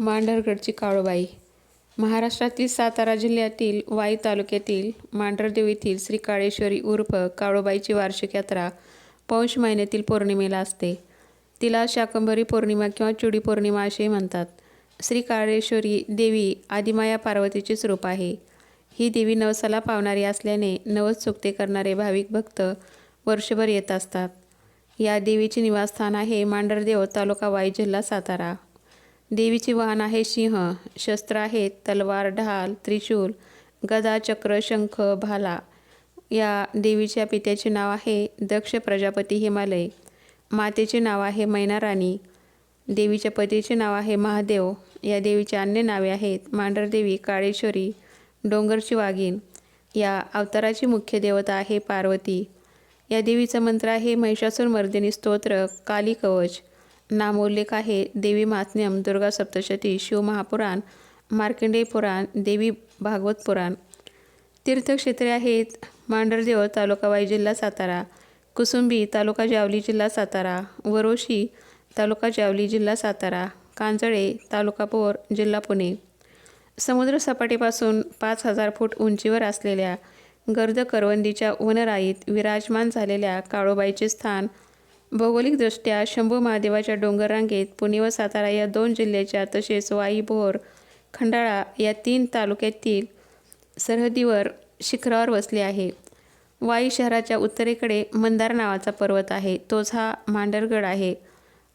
मांढरगडची काळूबाई. महाराष्ट्रातील सातारा जिल्ह्यातील वाई तालुक्यातील मांढरदेव येथील श्री काळेश्वरी उर्फ काळूबाईची वार्षिक यात्रा पौष महिन्यातील पौर्णिमेला असते. तिला शाकंभरी पौर्णिमा किंवा चुडी पौर्णिमा असेही म्हणतात. श्री काळेश्वरी देवी आदिमाया पार्वतीचे स्वरूप आहे. ही देवी नवसाला पावणारी असल्याने नवस चुकते करणारे भाविक भक्त वर्षभर येत असतात. या देवीचे निवासस्थान आहे मांढरदेव तालुका वाई जिल्हा सातारा. देवीचे वाहन आहे सिंह शस्त्र आहेत तलवार ढाल त्रिशूल गदा चक्र शंख भाला. या देवीच्या पित्याचे नाव आहे दक्ष प्रजापती हिमालय. मातेचे नाव आहे मैनाराणी. देवीच्या पतीचे नाव आहे महादेव. या देवीची अन्य नावे आहेत मांढरदेवी काळेश्वरी डोंगरची वाघीण. या अवताराची मुख्य देवता आहे पार्वती. या देवीचा मंत्र आहे महिषासूर मर्दिनी स्तोत्र काली कवच. नामोल्लेख आहे देवी महात्म्यम दुर्गा सप्तशती शिवमहापुराण मार्कंडेय पुराण देवी भागवत पुराण. तीर्थक्षेत्रे आहेत मांढरदेव तालुका वाई जिल्हा सातारा कुसुंबी तालुका जावली जिल्हा सातारा वरोशी तालुका जावली जिल्हा सातारा कांजळे तालुका पोर जिल्हा पुणे. समुद्र सपाटीपासून पाच हजार फूट उंचीवर असलेल्या गर्द करवंदीच्या वनराईत विराजमान झालेल्या काळोबाईचे स्थान भौगोलिकदृष्ट्या शंभू महादेवाच्या डोंगररांगेत पुणे व सातारा या दोन जिल्ह्याच्या तसेच वाई भोर खंडाळा या तीन तालुक्यातील सरहदीवर शिखरावर वसले आहे. वाई शहराच्या उत्तरेकडे मंदार नावाचा पर्वत आहे. तोच हा मांडरगड आहे.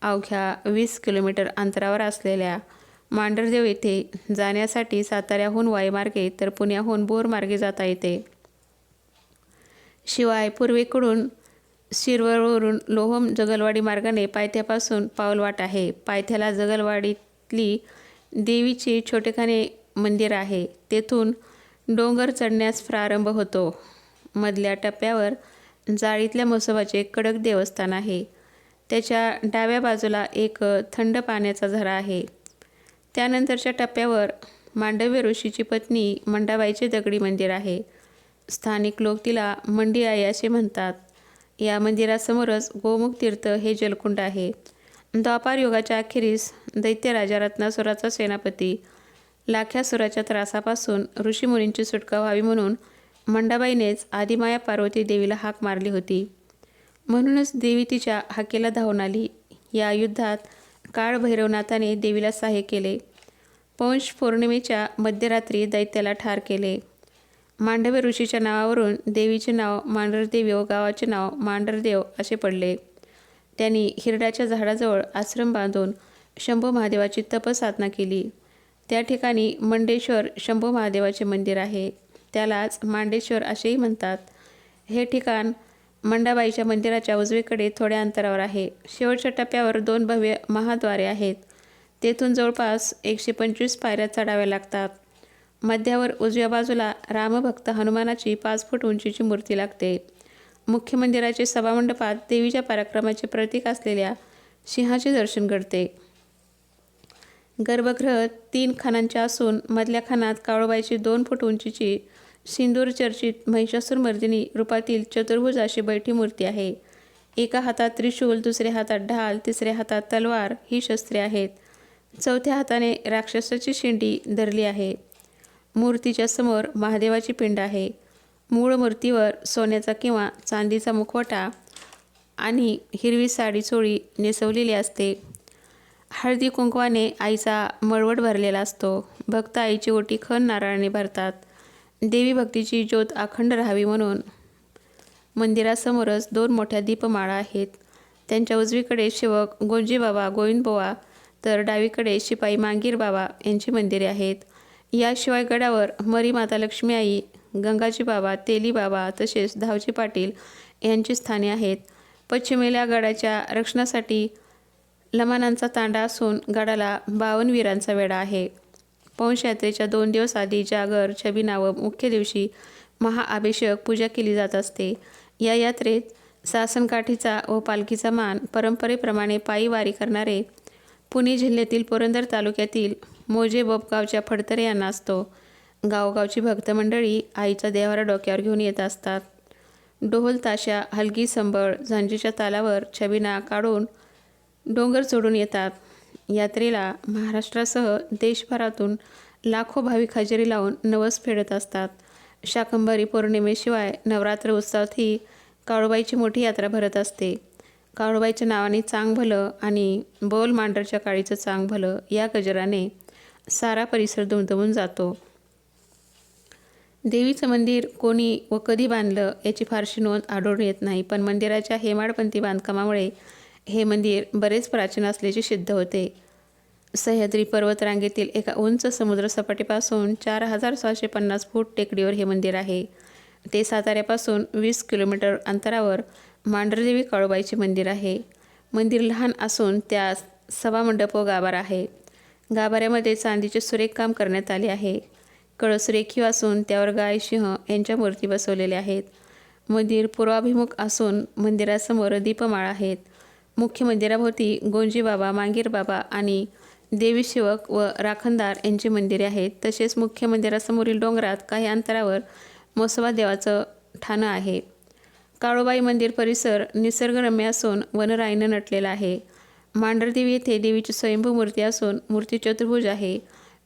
अवघ्या वीस किलोमीटर अंतरावर असलेल्या मांडरदेव येथे जाण्यासाठी साताऱ्याहून वाईमार्गे तर पुण्याहून बोरमार्गे जाता येते. शिवाय पूर्वेकडून शिरवळवरून लोहम जगलवाडी मार्गाने पायथ्यापासून पाऊलवाट आहे. पायथ्याला जगलवाडीतली देवीचे छोटेखाने मंदिर आहे. तेथून डोंगर चढण्यास प्रारंभ होतो. मधल्या टप्प्यावर जाळीतल्या मसोबाचे कडक देवस्थान आहे. त्याच्या डाव्या बाजूला एक थंड पाण्याचा झरा आहे. त्यानंतरच्या टप्प्यावर मांडव्य ऋषीची पत्नी मंडाबाईचे दगडी मंदिर आहे. स्थानिक लोक तिला मंडी आई असे म्हणतात. या मंदिरासमोरच गोमुख तीर्थ हे जलकुंड आहे. द्वापार युगाच्या अखेरीस दैत्यराजा रत्नासुराचा सेनापती लाख्यासुराच्या त्रासापासून ऋषीमुनींची सुटका व्हावी म्हणून मंडाबाईनेच आदिमाया पार्वती देवीला हाक मारली होती. म्हणूनच देवी तिच्या हाकेला धावून आली. या युद्धात काळभैरवनाथाने देवीला सहाय्य केले. पौष पौर्णिमेच्या मध्यरात्री दैत्याला ठार केले. मांडव्य ऋषीच्या नावावरून देवीचे नाव मांढरदेवी व गावाचे नाव मांढरदेव असे पडले. त्यांनी हिरड्याच्या झाडाजवळ आश्रम बांधून शंभू महादेवाची तपसाधना केली. त्या ठिकाणी मंडेश्वर शंभू महादेवाचे मंदिर आहे. त्यालाच मांडेश्वर असेही म्हणतात. हे ठिकाण मंडाबाईच्या मंदिराच्या उजवीकडे थोड्या अंतरावर आहे. शेवटच्या टप्प्यावर दोन भव्य महाद्वारे आहेत. तेथून जवळपास एकशे पंचवीस पायऱ्या चढाव्या लागतात. मध्यावर उजव्या बाजूला रामभक्त हनुमानाची पाच फूट उंचीची मूर्ती लागते. मुख्य मंदिराचे सभामंडपात देवीच्या पराक्रमाचे प्रतीक असलेल्या सिंहाचे दर्शन घडते. गर्भगृह तीन खानांचे असून मधल्या खानात काळोबाईची दोन फूट उंचीची सिंदूर चर्चित महिषासूर मर्दिनी रूपातील चतुर्भुज अशी बैठी मूर्ती आहे. एका हातात त्रिशूल दुसऱ्या हातात ढाल तिसऱ्या हातात तलवार ही शस्त्रे आहेत. चौथ्या हाताने राक्षसाची शेंडी धरली आहे. मूर्तीच्या समोर महादेवाची पिंड आहे. मूळ मूर्तीवर सोन्याचा किंवा चांदीचा मुखवटा आणि हिरवी साडी चोळी नेसवलेली असते. हळदी कुंकवाने आईचा मळवट भरलेला असतो. भक्त आईची ओटी खण नारळाने भरतात. देवी भक्तीची ज्योत अखंड राहावी म्हणून मंदिरासमोरच दोन मोठ्या दीपमाळा आहेत. त्यांच्या उजवीकडे शिवक गोंजीबाबा गोविंदबोवा तर डावीकडे शिपाई मांगीर बाबा यांची मंदिरे आहेत. याशिवाय गडावर मरी माता लक्ष्मी आई गंगाजी बाबा तेली बाबा तसेच धावजी पाटील यांची स्थाने आहेत. पश्चिमेला गडाच्या रक्षणासाठी लमानांचा तांडा असून गडाला बावन वीरांचा वेढा आहे. पौष यात्रेच्या दोन दिवस आधी जागर छबिना व मुख्य दिवशी महाअभिषेक पूजा केली जात असते. या यात्रेत सासनकाठीचा व पालखीचा मान परंपरेप्रमाणे पायी वारी करणारे पुणे जिल्ह्यातील पुरंदर तालुक्यातील मोजे बोपगावच्या फडतरे यांना असतो. गावगावची भक्तमंडळी आईचा देवारा डोक्यावर घेऊन येत असतात. ढोल ताशा हलगी संबळ झांजीच्या तालावर छबिना काढून डोंगर चढून येतात. यात्रेला महाराष्ट्रासह देशभरातून लाखो भाविक हजेरी लावून नवस फेडत असतात. शाकंभरी पौर्णिमेशिवाय नवरात्र उत्सवातही काळूबाईची मोठी यात्रा भरत असते. काळूबाईच्या नावाने चांग भलं आणि बोल मांडरच्या काळीचं चांग भलं या गजराने सारा परिसर दुमदुमून जातो. देवीचं मंदिर कोणी व कधी बांधलं याची फारशी नोंद आढळून येत नाही. पण मंदिराच्या हेमाडपंथी बांधकामामुळे हे मंदिर बरेच प्राचीन असल्याचे सिद्ध होते. सह्याद्री पर्वतरांगेतील एका उंच समुद्रसपाटीपासून चार हजार सहाशे पन्नास फूट टेकडीवर हे मंदिर आहे. ते साताऱ्यापासून वीस किलोमीटर अंतरावर मांढरदेवी काळूबाईचे मंदिर आहे. मंदिर लहान असून त्यास सभामंडप व गाभार आहे. गाभाऱ्यामध्ये चांदीचे सुरेख काम करण्यात आले आहे. कळस रेखीव असून त्यावर गाय सिंह यांच्या मूर्ती बसवलेल्या आहेत. मंदिर पूर्वाभिमुख असून मंदिरासमोर दीपमाळ आहेत. मुख्य मंदिराभोवती गोंजी बाबा मांगीर बाबा आणि देवी शिवक व राखणदार यांची मंदिरे आहेत. तसेच मुख्य मंदिरासमोरील डोंगरात काही अंतरावर मोसवा देवाचं ठाणं आहे. काळोबाई मंदिर परिसर निसर्गरम्य असून वनराईनं नटलेला आहे. मांढरदेवी येथे देवीची स्वयंभू मूर्ती असून मूर्ती चतुर्भुज आहे.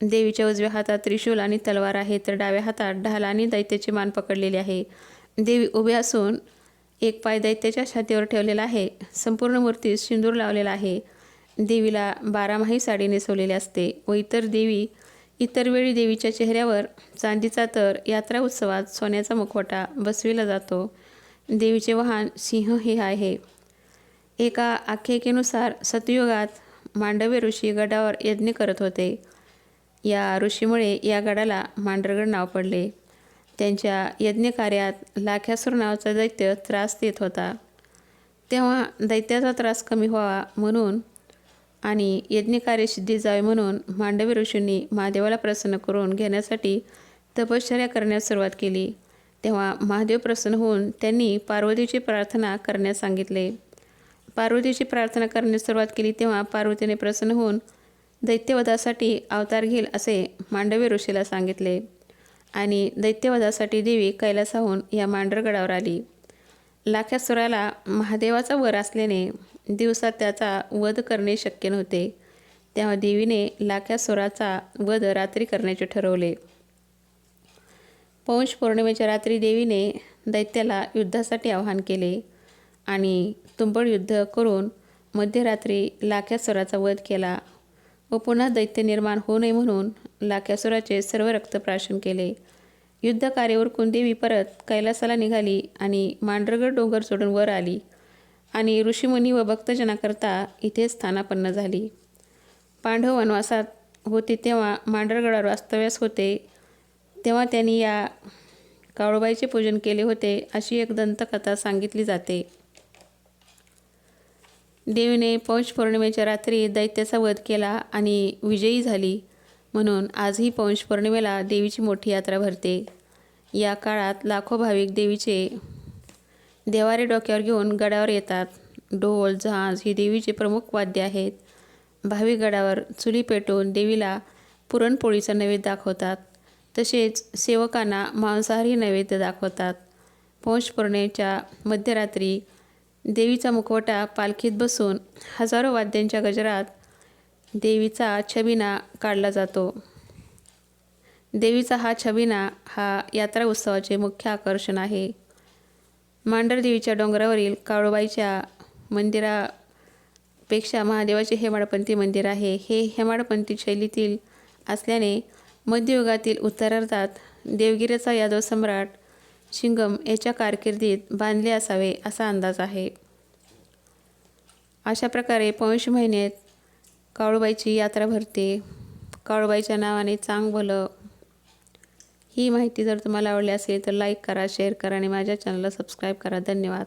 देवीच्या उजव्या हातात त्रिशूल आणि तलवार आहे तर डाव्या हातात ढाल आणि दैत्याची मान पकडलेली आहे. देवी उभे असून एक पाय दैत्याच्या छातीवर ठेवलेला आहे. संपूर्ण मूर्तीस सिंदूर लावलेला आहे. देवीला बारामाही साडी नेसवलेली असते व इतर देवी इतर वेळी देवीच्या चेहऱ्यावर चांदीचा तर यात्रा उत्सवात सोन्याचा मुखवटा बसविला जातो. देवीचे वाहन सिंह हे आहे. एका आख्यायिकेनुसार सतयुगात मांडवी ऋषी गडावर यज्ञ करत होते. या ऋषीमुळे या गडाला मांडरगड नाव पडले. त्यांच्या यज्ञकार्यात लाख्यासूर नावाचा दैत्य त्रास देत होता. तेव्हा दैत्याचा त्रास कमी व्हावा म्हणून आणि यज्ञकार्य सिद्धी जावे म्हणून मांडवी ऋषींनी महादेवाला प्रसन्न करून घेण्यासाठी तपश्चर्या करण्यास सुरुवात केली. तेव्हा महादेव प्रसन्न होऊन त्यांनी पार्वतीची प्रार्थना करण्यास सांगितले. पार्वतीची प्रार्थना करण्यास सुरुवात केली तेव्हा पार्वतीने प्रसन्न होऊन दैत्यवधासाठी अवतार घेईल असे मांडवी ऋषीला सांगितले. आणि दैत्यवधासाठी देवी कैलासाहून या मांडरगडावर आली. लाख्यासुराला महादेवाचा वर असल्याने दिवसात त्याचा वध करणे शक्य नव्हते. तेव्हा देवीने लाख्यासुराचा वध रात्री करण्याचे ठरवले. पौष पौर्णिमेच्या रात्री देवीने दैत्याला युद्धासाठी आवाहन केले आणि तुंबड युद्ध करून मध्यरात्री लाख्यासुराचा वध केला व पुन्हा दैत्य निर्माण होऊ नये म्हणून लाख्यासुराचे सर्व रक्तप्राशन केले. युद्धकार्यावर कुंदेवी परत कैलासाला निघाली आणि मांढरगड डोंगर सोडून वर आली आणि ऋषीमुनी व भक्तजनाकरता इथे स्थानापन्न झाली. पांडव वनवासात होते तेव्हा मांडरगडावर वास्तव्यास होते. तेव्हा त्यांनी या काळोबाईचे पूजन केले होते अशी एक दंतकथा सांगितली जाते. देवीने पौष पौर्णिमेच्या रात्री दैत्याचा वध केला आणि विजयी झाली म्हणून आजही पौष पौर्णिमेला देवीची मोठी यात्रा भरते. या काळात लाखो भाविक देवीचे देवारे डोक्यावर घेऊन गडावर येतात. ढोल जहाज ही देवीचे प्रमुख वाद्य आहेत. भाविक गडावर चुली पेटून देवीला पुरणपोळीचा नैवेद्य दाखवतात. तसेच सेवकांना मांसाहारी नैवेद्य दाखवतात. पौष पौर्णिमेच्या मध्यरात्री देवीचा मुखवटा पालखीत बसून हजारो वाद्यांच्या गजरात देवीचा छबिना काढला जातो. देवीचा हा छबिना हा यात्रा उत्सवाचे मुख्य आकर्षण आहे. मांढरदेवीच्या डोंगरावरील काळोबाईच्या मंदिरापेक्षा महादेवाचे हेमाडपंथी मंदिर आहे. हे हेमाडपंथी शैलीतील असल्याने मध्ययुगातील उत्तरार्धात देवगिरीचा यादव सम्राट शिंगम याच्या कारकिर्दीत बांधले असावे असा अंदाज आहे. अशा प्रकारे पौष महिन्यात काळूबाईची यात्रा भरते. काळूबाईच्या नावाने चांग भलं. ही माहिती जर तुम्हाला आवडली असेल तर लाईक करा शेअर करा आणि माझ्या चॅनलला सबस्क्राईब करा. धन्यवाद.